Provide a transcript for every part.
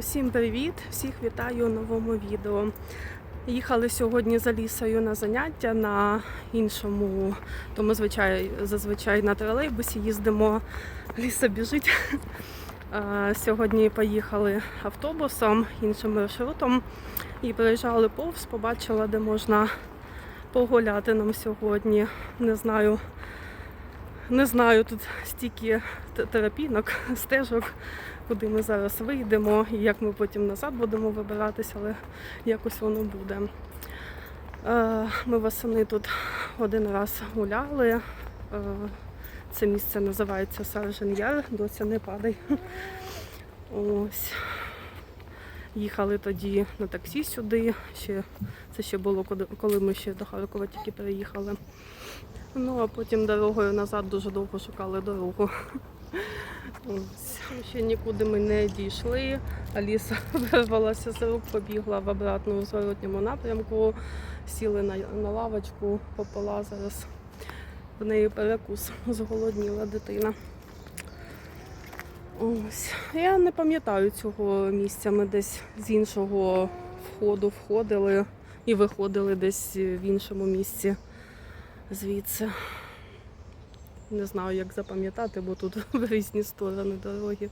Усім привіт! Всіх вітаю у новому відео. Їхали сьогодні за лісою на заняття на іншому, тому звичай, зазвичай на тролейбусі їздимо, ліса біжить. Сьогодні поїхали автобусом, іншим маршрутом і проїжджали повз, побачила, де можна погуляти нам сьогодні. Не знаю, не знаю, тут стільки терапінок, стежок, куди ми зараз вийдемо і як ми потім назад будемо вибиратися, але якось воно буде. Е, Ми восени тут один раз гуляли. Е, Це місце називається Саржен Яр, досі не падай. Ось. Їхали тоді на таксі сюди. Ще, це ще було, коли- ми ще до Харкова тільки переїхали. Ну, а потім дорогою назад дуже довго шукали дорогу. Ще нікуди ми не дійшли. Аліса вирвалася з рук, побігла в обратному зворотньому напрямку, сіли на, на лавочку, попила зараз. В неї перекус, зголодніла дитина. Ось. Я не пам'ятаю цього місця. Ми десь з іншого входу входили і виходили десь в іншому місці звідси. Не знаю, як запам'ятати, бо тут в різні сторони дороги.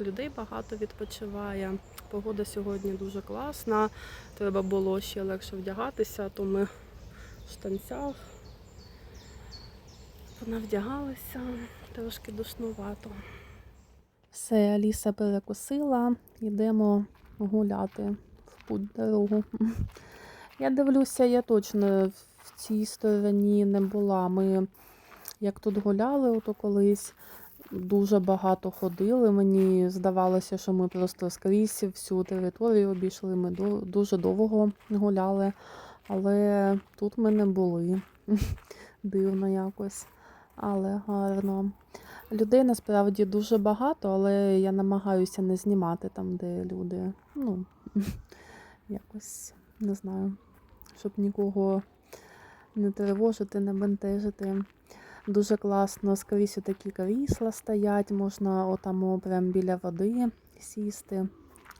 Людей багато відпочиває. Погода сьогодні дуже класна. Треба було ще легше вдягатися, то ми в штанцях понавдягалися, трошки душнувато. Все, Аліса перекусила, йдемо гуляти в путь дорогу. Я дивлюся, я точно в цій стороні не була. Ми як тут гуляли, ото колись дуже багато ходили. Мені здавалося, що ми просто скрізь всю територію обійшли. Ми дуже довго гуляли, але тут ми не були. Дивно якось, але гарно. Людей насправді дуже багато, але я намагаюся не знімати там, де люди. Ну, якось не знаю, щоб нікого не тривожити, не бентежити. Дуже класно, скрізь такі крісла стоять, можна отамо прям біля води сісти.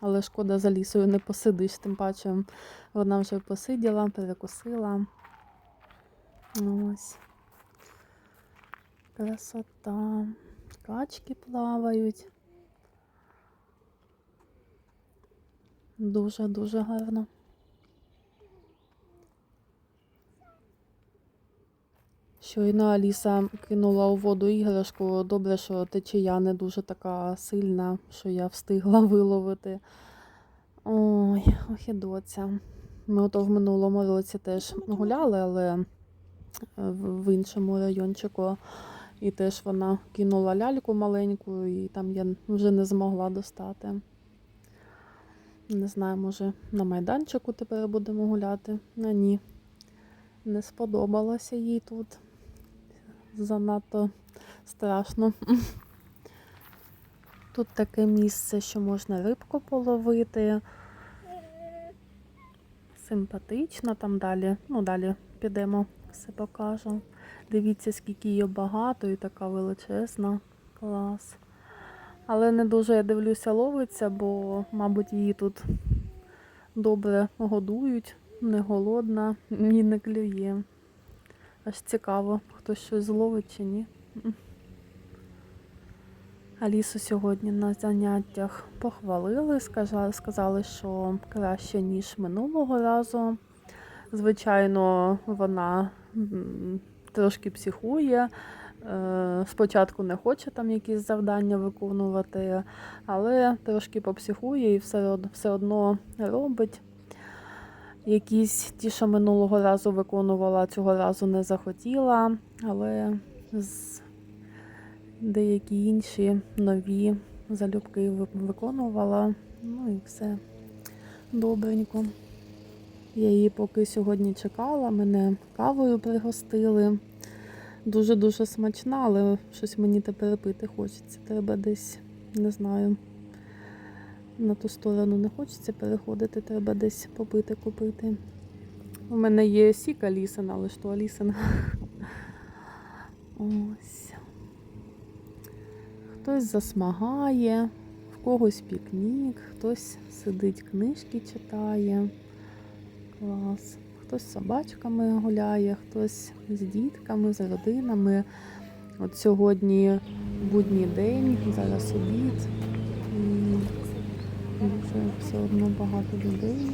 Але шкода за лісою не посидиш, тим паче вона вже посиділа, перекусила. Ось. Красота. Качки плавають. Дуже-дуже гарно. Щойно Аліса кинула у воду іграшку. Добре, що течія не дуже така сильна, що я встигла виловити. Ой, ох і доця. Ми ото в минулому році теж гуляли, але е, в іншому райончику. І теж вона кинула ляльку маленьку, і там я вже не змогла достати. Не знаю, може на майданчику тепер будемо гуляти. А ні. Не сподобалося їй тут. Занадто страшно. Тут таке місце, що можна рибку половити. Симпатично там далі. Ну, далі підемо, все покажу. Дивіться, скільки її багато і така величезна. Клас. Але не дуже, я дивлюся, ловиться, бо, мабуть, її тут добре годують, не голодна, ні не клює. Аж цікаво, хтось щось зловить чи ні. Алісу сьогодні на заняттях похвалили, сказали, що краще, ніж минулого разу. Звичайно, вона трошки психує. Е, Спочатку не хоче там якісь завдання виконувати, але трошки попсихує і все одно робить. Якісь ті, що минулого разу виконувала, цього разу не захотіла, але з деякі інші нові залюбки виконувала. Ну і все добренько. Я її поки сьогодні чекала, мене кавою пригостили. Дуже-дуже смачна, але щось мені тепер пити хочеться. Треба десь, не знаю, на ту сторону не хочеться переходити, треба десь попити, купити. У мене є сік Алісина, але що Алісина. Ось. Хтось засмагає, В когось пікнік, хтось сидить, книжки читає. Клас. Хтось з собачками гуляє, хтось з дітками, з родинами. От сьогодні будній день, зараз обід. Дуже все одно багато людей.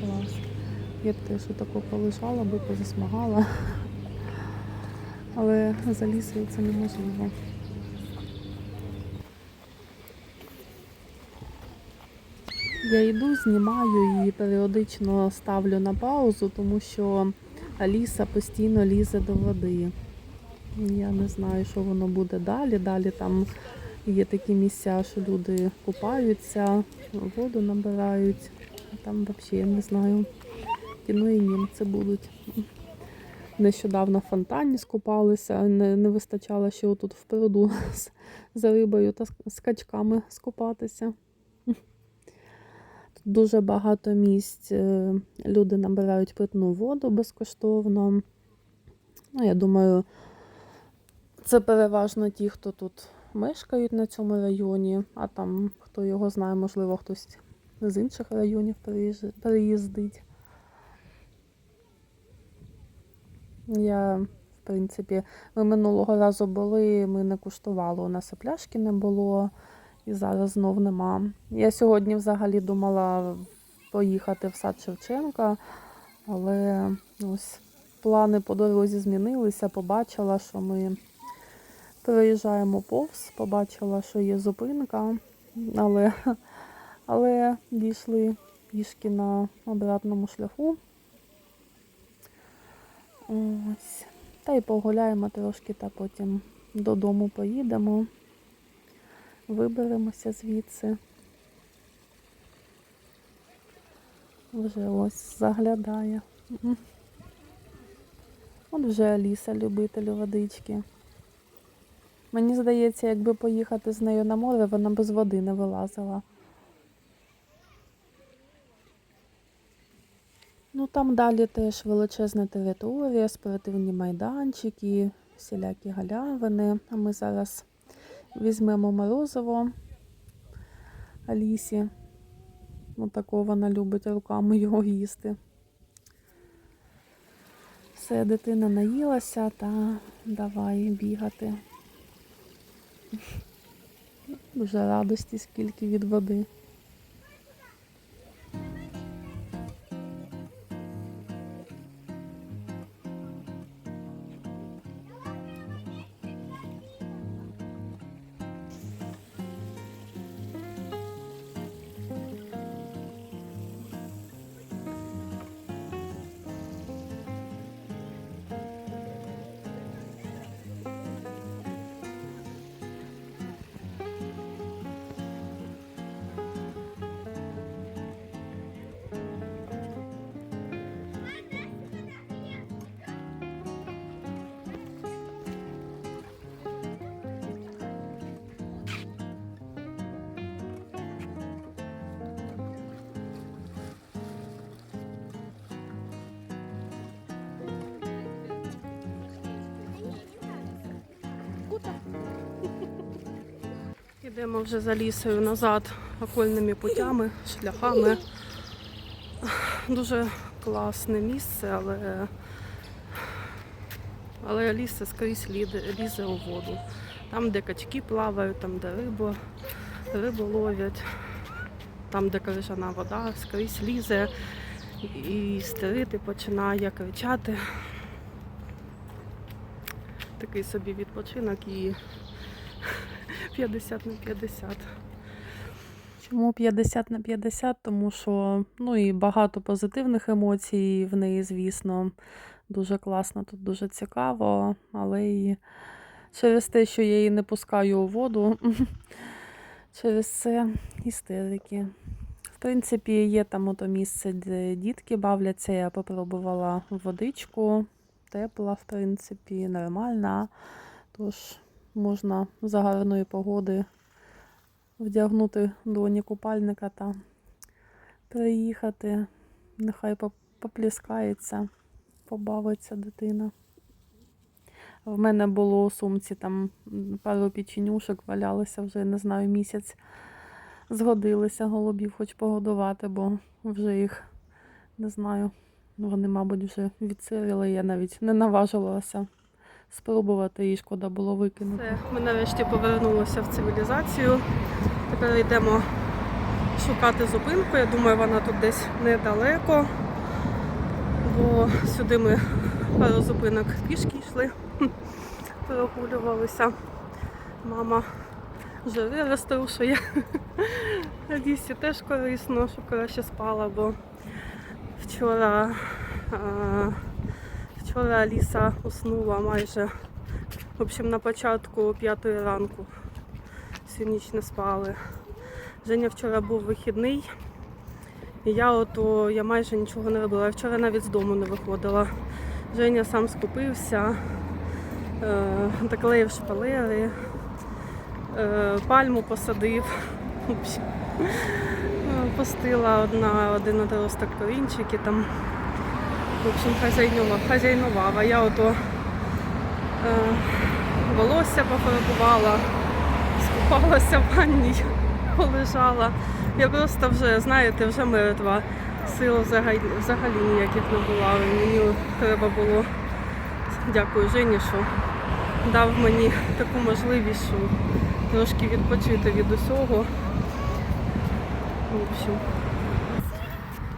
Клас. Я б теж тако полежала би, позасмагала. Але за лісою це неможливо. Я йду, знімаю і періодично ставлю на паузу, тому що Аліса постійно лізе до води. Я не знаю, що воно буде далі. Далі там є такі місця, що люди купаються, воду набирають. Там взагалі я не знаю. Кіно і німці будуть. Нещодавно в фонтані скупалися, не, не вистачало ще отут в пруду за рибою та з, з качками скупатися. Тут дуже багато місць. е, Люди набирають питну воду безкоштовно. Ну, я думаю, це переважно ті, хто тут мешкають на цьому районі, а там, хто його знає, можливо, хтось з інших районів переїздить. Я, в принципі, ми минулого разу були, ми не куштували, у нас і пляшки не було, і зараз знов нема. Я сьогодні взагалі думала поїхати в сад Шевченка, але ось плани по дорозі змінилися, побачила, що ми переїжджаємо повз, побачила, що є зупинка, але, але дійшли пішки на обратному шляху. Ось. Та й погуляємо трошки, та потім додому поїдемо. Виберемося звідси. Вже ось заглядає. От вже Аліса, любитель водички. Мені здається, якби поїхати з нею на море, вона без води не вилазила. Ну там далі теж величезна територія, спортивні майданчики, всілякі галявини. А ми зараз візьмемо морозиво Алісі. Отако вона любить руками його їсти. Все, дитина наїлася та давай бігати. Дуже радості, скільки від води. Йдемо вже за лісою назад окольними путями, шляхами. Дуже класне місце, але, але ліс скрізь ліде- лізе у воду. Там, де качки плавають, там, де рибу, рибу ловлять, там, де крижана вода, скрізь лізе і стерити починає кричати. Такий собі відпочинок і 50 на 50. Чому 50 на 50? Тому що ну і багато позитивних емоцій в неї, звісно, дуже класно, тут дуже цікаво, але і через те, що я її не пускаю у воду, через це істерики. В принципі, є там ото місце, де дітки бавляться. Я попробувала водичку, тепла, в принципі, нормальна. Тож можна за гарної погоди вдягнути доні купальника та приїхати. Нехай попліскається, побавиться дитина. В мене було у сумці там пару печенюшок валялося вже, не знаю, місяць. Згодилися голубів хоч погодувати, бо вже їх не знаю. Вони, мабуть, вже відсирили. Я навіть не наважилася спробувати і шкода було викинути. Все, ми нарешті повернулися в цивілізацію. Тепер йдемо шукати зупинку. Я думаю, вона тут десь недалеко. Бо сюди ми пару зупинок пішки йшли, прогулювалися. Мама вже вирострушує. Лісі теж корисно, щоб краще спала, бо вчора, а, вчора Аліса уснула майже в общем, на початку п'ятої ранку. Всю не спали. Женя вчора був вихідний. І я ото я майже нічого не робила. Я вчора навіть з дому не виходила. Женя сам скупився, е, доклеїв шпалери, е, пальму посадив. Пустила одна, один одросток корінчики там. В общем, хазяйнував, хазяйнував. Я ото е, волосся пофарбувала, скупалася в ванні, полежала. Я просто вже, знаєте, вже мертва. Сил взагалі, взагалі ніяких не була. Мені треба було, дякую Жені, що дав мені таку можливість, що трошки відпочити від усього. В общем,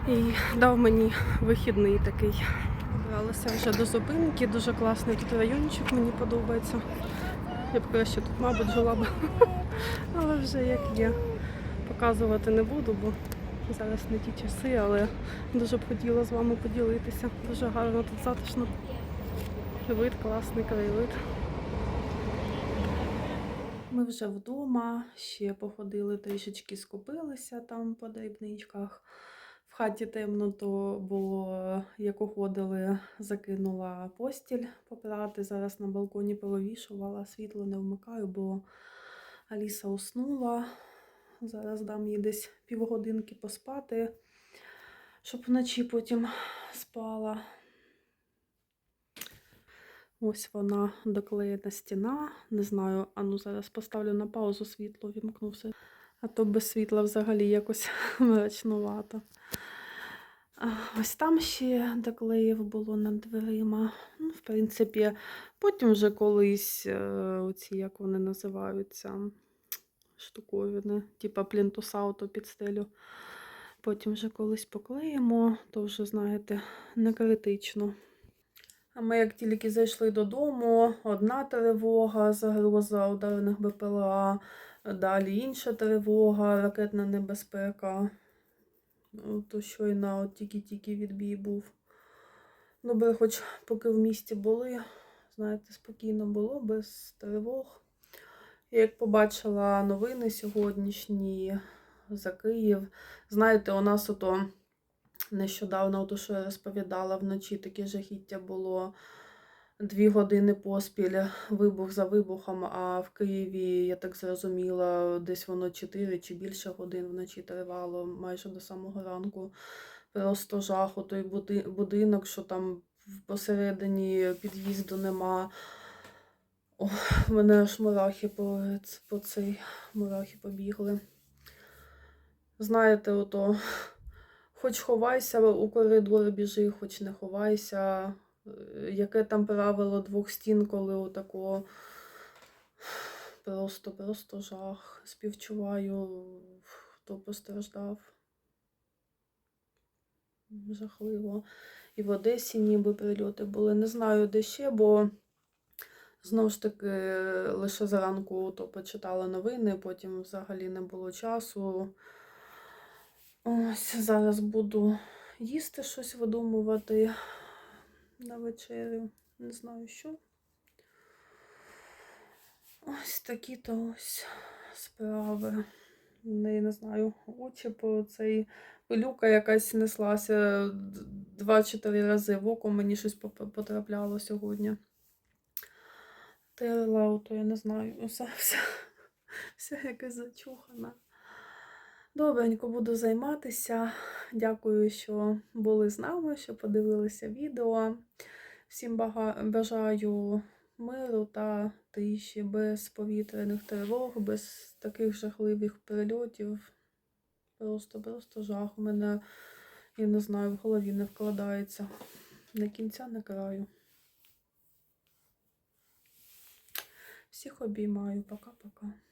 і дав мені вихідний такий. Добралася вже до зупинки, дуже класний тут райончик, мені подобається. Я б краще тут, мабуть, жила б. Але вже як є. Показувати не буду, бо зараз не ті часи, але дуже б хотіла з вами поділитися. Дуже гарно тут затишно. Вид, класний краєвид. Ми вже вдома, ще походили трішечки, скупилися там по дрібничках. В хаті темно, то було, як уходили, закинула постіль попрати. Зараз на балконі повивішувала, світло не вмикаю, бо Аліса уснула. Зараз дам їй десь півгодинки поспати, щоб вночі потім спала. Ось вона доклеєна стіна. Не знаю, а ну зараз поставлю на паузу світло, вімкнувся. А то без світла взагалі якось мрачнувато. Ось там ще доклеїв було над дверима. Ну, в принципі, потім вже колись е, оці, як вони називаються, штуковини, типа плінтуса ото під стелю. Потім вже колись поклеїмо, то вже, знаєте, не критично. А ми як тільки зайшли додому, одна тривога, загроза ударних БПЛА, далі інша тривога, ракетна небезпека. Ну, То щойно от тільки-тільки відбій був. Добре, хоч поки в місті були, знаєте, спокійно було, без тривог. Як побачила новини сьогоднішні за Київ, знаєте, у нас ото нещодавно, то, що я розповідала, вночі таке жахіття було дві години поспіль, вибух за вибухом, а в Києві, я так зрозуміла, десь воно 4 чи більше годин вночі тривало, майже до самого ранку. Просто жах, той будинок, що там посередині під'їзду нема. О, мене аж мурахи по, по цей мурахи побігли. Знаєте, ото хоч ховайся у коридор біжи, хоч не ховайся. Яке там правило двох стін, коли отако просто, просто жах. Співчуваю, хто постраждав. Жахливо. І в Одесі ніби прильоти були. Не знаю, де ще, бо знову ж таки лише зранку то почитала новини, потім взагалі не було часу. Ось зараз буду їсти щось видумувати на вечерю. Не знаю що. Ось такі то ось справи. Не, не знаю, очі по цей пилюка якась неслася два-чотири рази в око мені щось потрапляло сьогодні. Терла, ото я не знаю, усе, вся, вся якась зачухана. Добренько буду займатися. Дякую, що були з нами, що подивилися відео. Всім бажаю миру та тиші, без повітряних тривог, без таких жахливих прильотів. Просто, просто жах. У мене, я не знаю, в голові не вкладається. Не кінця, не краю. Всіх обіймаю. Пока-пока.